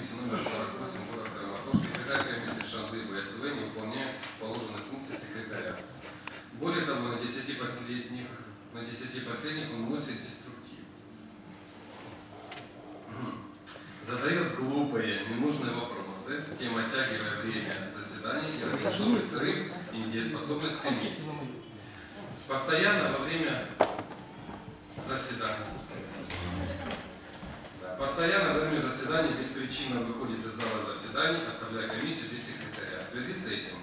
комиссии номер 48 города Краматорск, секретарь комиссии Шандлыба СВ не выполняет положенных функций секретаря. Более того, на 10 последних, на 10 последних он носит деструктив. Задает глупые, ненужные вопросы, тем оттягивая время заседаний и организовывает срыв и недееспособность комиссии. Постоянно во время заседания. Постоянно во время заседаний беспричинно выходит из зала заседаний, оставляя комиссию без секретаря. В связи с этим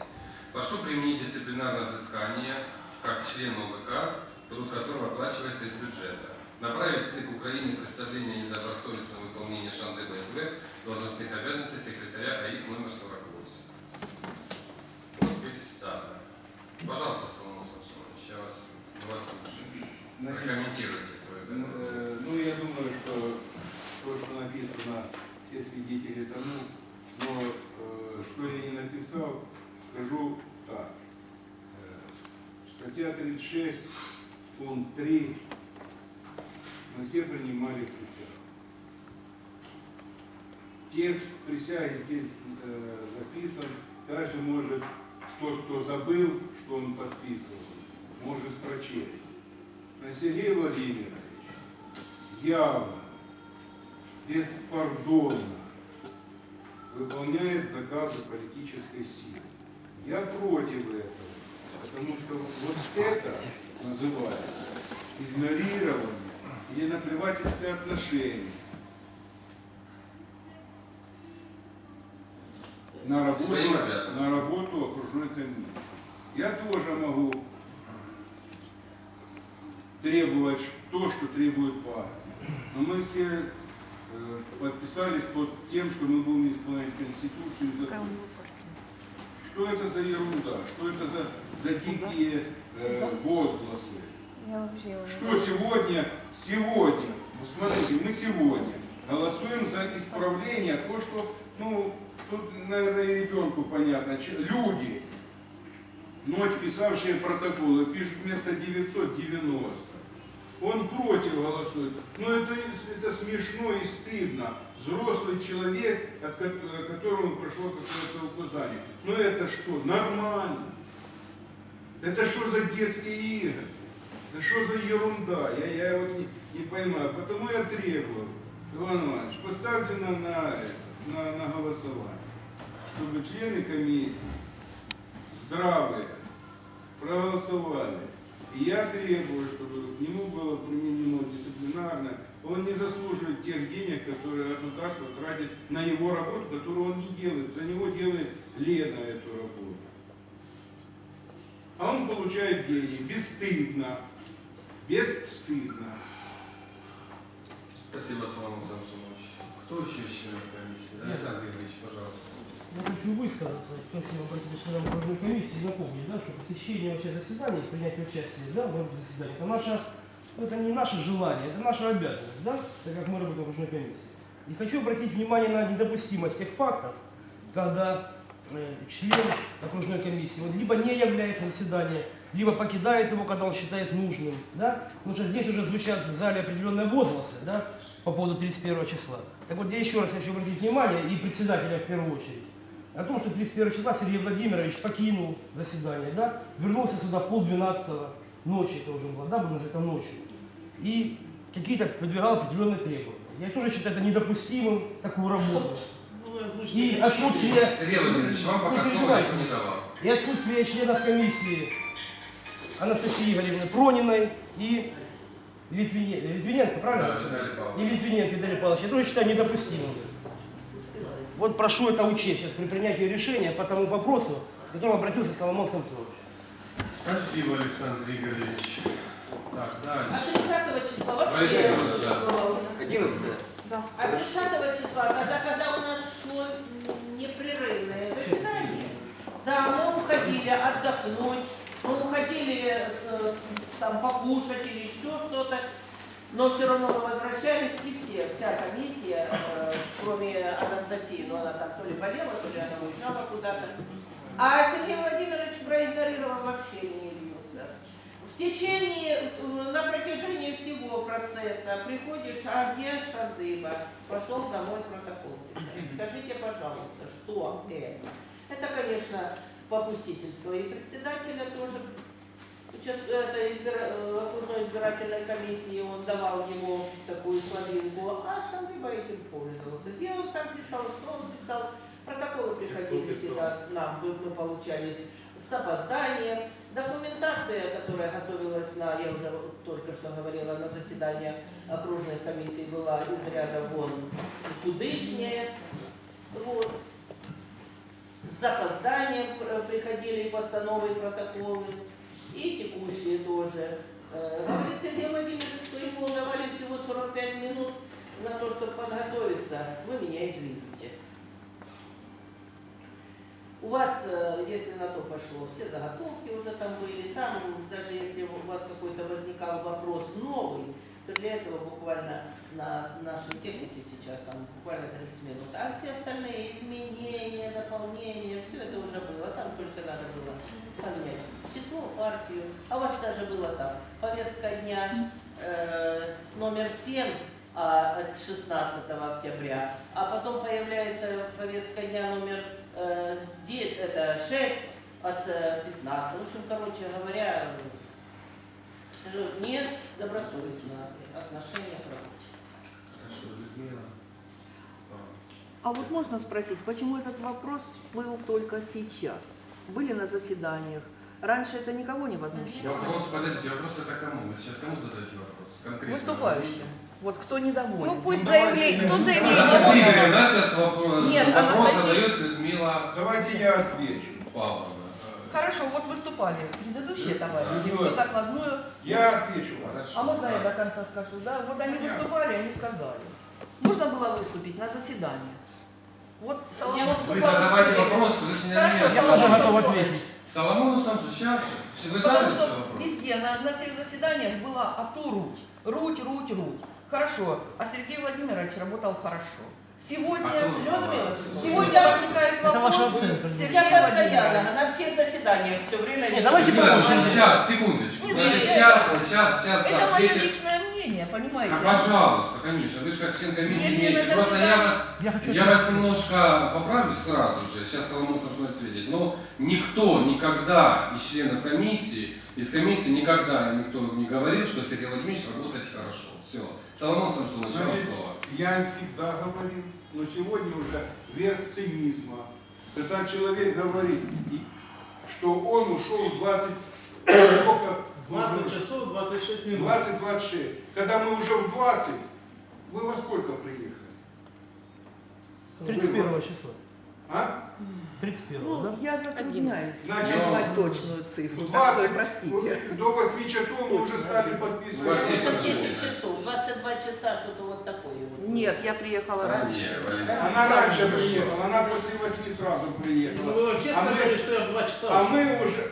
прошу применить дисциплинарное взыскание как член ОВК, труд которого оплачивается из бюджета. Направить в ЦИК Украины представление о недобросовестном выполнении Шанды БСВ должностных обязанностей секретаря АИК номер 48. Подпись дата. Пожалуйста, Соломон Самсонович, я вас, вас. Значит, Прокомментируйте свою ну, готовность. э, ну, я думаю, что то, что написано, все свидетели тому, но э, что я не написал, скажу так. Э, Статья 36, пункт 3, мы все принимали присягу. Текст присяги здесь э, записан, каждый может, тот, кто забыл, что он подписывал, может прочесть. Но Сергей Владимирович явно, беспардонно выполняет заказы политической силы. Я против этого, потому что вот это называется игнорирование или наплевательское отношение на работу, на работу окружной комиссии. Я тоже могу требовать то, что требует партия. Но мы все подписались под тем, что мы будем исполнять Конституцию и закон. Что это за ерунда? Что это за, за дикие э, возгласы? Что сегодня, сегодня, вот смотрите, мы сегодня голосуем за исправление, то, что, ну, тут, наверное, и ребенку понятно, люди, ночь писавшие протоколы, пишут вместо 990. Он против голосует. Но это, это смешно и стыдно. Взрослый человек, от ко- которому прошло какое-то указание. Но это что? Нормально. Это что за детские игры? Да что за ерунда? Я, я вот не, не понимаю. Потому я требую, Иван Иванович, поставьте на, на, это, на, на голосование, чтобы члены комиссии здравые проголосовали. И я требую, чтобы к нему было применено дисциплинарное. Он не заслуживает тех денег, которые государство тратит на его работу, которую он не делает. За него делает Лена эту работу. А он получает деньги бесстыдно. Бесстыдно. Спасибо, Соломон Самсонович. Кто еще из членов комиссии? Нет. Александр Игоревич, пожалуйста. Я хочу высказаться, спасибо обратиться членам окружной комиссии, напомнить, да, что посещение вообще заседаний, принятие участия да, в этом заседании, это, наша, это не наше желание, это наша обязанность, да, так как мы работаем в окружной комиссии. И хочу обратить внимание на недопустимость тех фактов, когда э, член окружной комиссии вот, либо не является на заседание, либо покидает его, когда он считает нужным, да, потому что здесь уже звучат в зале определенные возгласы, да, по поводу 31 числа. Так вот, я еще раз хочу обратить внимание, и председателя в первую очередь, о том, что 31 числа Сергей Владимирович покинул заседание, да, вернулся сюда в полдвенадцатого ночи, это уже было, да, будем называть это ночью, и какие-то выдвигал определенные требования. Я тоже считаю это недопустимым, такую работу. И отсутствие, Сергей Владимирович, вам пока Не слово никто не давал. и отсутствие членов комиссии Анастасии Игоревны Прониной и Литвине- Литвиненко, правильно? Да, Виталий Павлович. и Литвиненко Виталий Павлович, я тоже считаю недопустимым. Вот прошу это учесть сейчас при принятии решения по тому вопросу, к которому обратился Соломон Самсонович. Спасибо, Александр Игоревич. Так, дальше. 30 числа вообще. Иванович, да. 11 Да. А 30 числа, тогда, когда у нас шло непрерывное заседание, да, мы уходили отдохнуть, мы уходили э, там покушать или еще что-то, но все равно мы возвращались, и все, вся комиссия, э, кроме Анастасии, но она там то ли болела, то ли она уезжала куда-то. А Сергей Владимирович проигнорировал вообще не явился. В течение, э, на протяжении всего процесса приходишь, а где Шадыба? Пошел домой протокол писать. Скажи, Нет. Это, конечно, попустительство и председателя тоже. Это избира- э, окружной избирательной комиссии, он давал ему такую слабинку, а Шандыба этим пользовался. Где он там писал, что он писал. Протоколы приходили всегда к нам, мы получали с опозданием. Документация, которая готовилась на, я уже только что говорила, на заседаниях окружных комиссий была из ряда вон худышняя. Вот. С запозданием пр- приходили постановы протоколы, и текущие тоже. Э, Говорит Сергей Владимирович, что ему давали всего 45 минут на то, чтобы подготовиться. Вы меня извините. У вас, э, если на то пошло, все заготовки уже там были, там даже если у вас какой-то возникал вопрос новый, то для этого буквально на нашей технике сейчас там буквально 30 минут. А все остальные изменения, дополнения, все это уже было. Там только надо было партию. А у вас даже было так. Повестка дня э, номер 7 а, от 16 октября, а потом появляется повестка дня номер э, де- это 6 от э, 15. В общем, короче говоря, скажу, не добросовестно отношение к работе. Хорошо, Людмила. А вот можно спросить, почему этот вопрос был только сейчас? Были на заседаниях. Раньше это никого не возмущало. Вопрос, подожди, вопрос это кому? Вы сейчас кому задаете вопрос? Конкретно. Выступающим. Вот кто недоволен. Ну пусть Ну, заявление, кто заявление Анастасия. Игоревна, сейчас вопрос, Нет, вопрос Анастасия- задает Людмила Давайте я отвечу. Павловна. Хорошо, вот выступали предыдущие товарищи, кто докладную. Я отвечу вам. Хорошо. А можно я до конца скажу? Да, вот они выступали, они сказали. Можно было выступить на заседании. Вот Соломон Вы задавайте вопрос, вы же не Хорошо, меня. Я тоже Соломон готов ответить. Соломону Самсу, сейчас. Вы Потому задали что вопрос? везде, на, на всех заседаниях была ату руть. Руть, руть, руть. Хорошо. А Сергей Владимирович работал хорошо. Сегодня, А Людмила руководитель? сегодня возникает Это вопрос. ваша оценка. Сергей Я постоянно Владимирович. на всех заседаниях все время... Не, давайте Людмила. Сейчас, секундочку. Не Значит, зря. сейчас, сейчас, сейчас, Это да, мое ответит. личное мнение, понимаете? А, пожалуйста, конечно, вы же как член комиссии Если имеете. Просто я вас, Я хочу я вас немножко поправлю сразу же. Сейчас Соломон Самсонович ответит. Но никто никогда из членов комиссии, из комиссии никогда никто не говорил, что Сергей Владимирович работает хорошо. Все. Соломон Самсонович, вам Значит, слово. Я всегда говорил, но сегодня уже верх цинизма. Когда человек говорит, что он ушел в 20, сколько? 20 часов 26 минут. 20-26. Когда мы уже в 20, вы во сколько приехали? 31 числа. А? 31, Ну, да? я затрудняюсь Значит, назвать точную цифру. В так что 20, простите. до 8 часов мы уже стали подписывать. вас есть Это 10 предложение? часов, 22 часа, что-то вот такое вот. Нет, я приехала А, раньше. Она раньше приехала, она после 8 сразу Ну, приехала. Вы вообще А мы- сказали, что я в 2 часа. А мы уже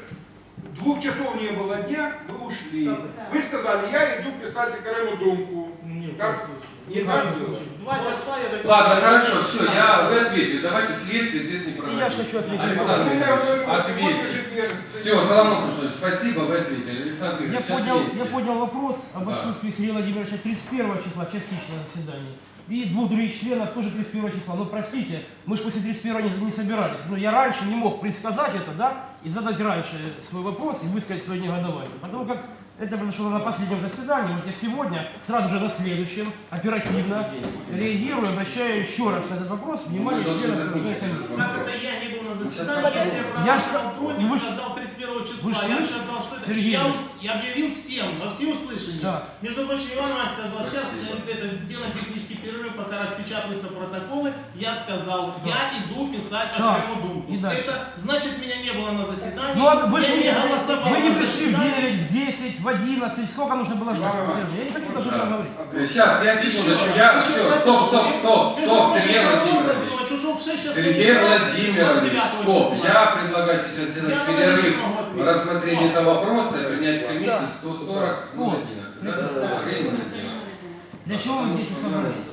двух часов не было дня, вы ушли. Вы сказали, я иду писать Карему думку. Не, в Как? Не так было? 2 часа я так- Ладно, хорошо, все, я, вы ответили. Давайте следствие здесь не я проводить. же хочу ответить. Александр Ну, я сегодня ответьте. Все, Соломон Самсонович, спасибо, вы ответили. Александр Я Игоревич, поднял, я поднял вопрос об Да. отсутствии Сергея Владимировича 31 числа частично на заседании. И двух других членов тоже 31 числа. Ну, простите, мы же после 31 не, собирались. Ну, я раньше не мог предсказать это, да, и задать раньше свой вопрос и высказать свое негодование. Потому как это произошло на последнем заседании, вот я сегодня, сразу же на следующем, оперативно реагирую, обращаю еще раз на этот вопрос внимание членов окружной комиссии. Как это я не был на заседании, я Я сказал против, вы сказал 31 вы числа. Я слышите, сказал, что это... Сергей Я, я объявил всем, во все услышания. Да. Между прочим, Иван Иванович сказал, сейчас э, это, делаем технический перерыв, пока распечатываются протоколы. Я сказал, я иду писать Да. окрему думку. И дальше. Это значит, меня не было на заседании. Ну, а вы я же не не, голосовал вы не пришли в заседании. 9, в 10, в 11. Сколько нужно было ждать? Я не хочу даже Да. говорить. Сейчас, я секундочку, я, все, стоп, стоп, стоп, стоп, Сергей Владимирович. Самсонович ушел в 6 часов Сергей Владимирович, 29 стоп, я предлагаю сейчас сделать перерыв в рассмотрении этого вопроса и принять комиссию Да. 140 011, да? Время 11. Для чего мы здесь собрались?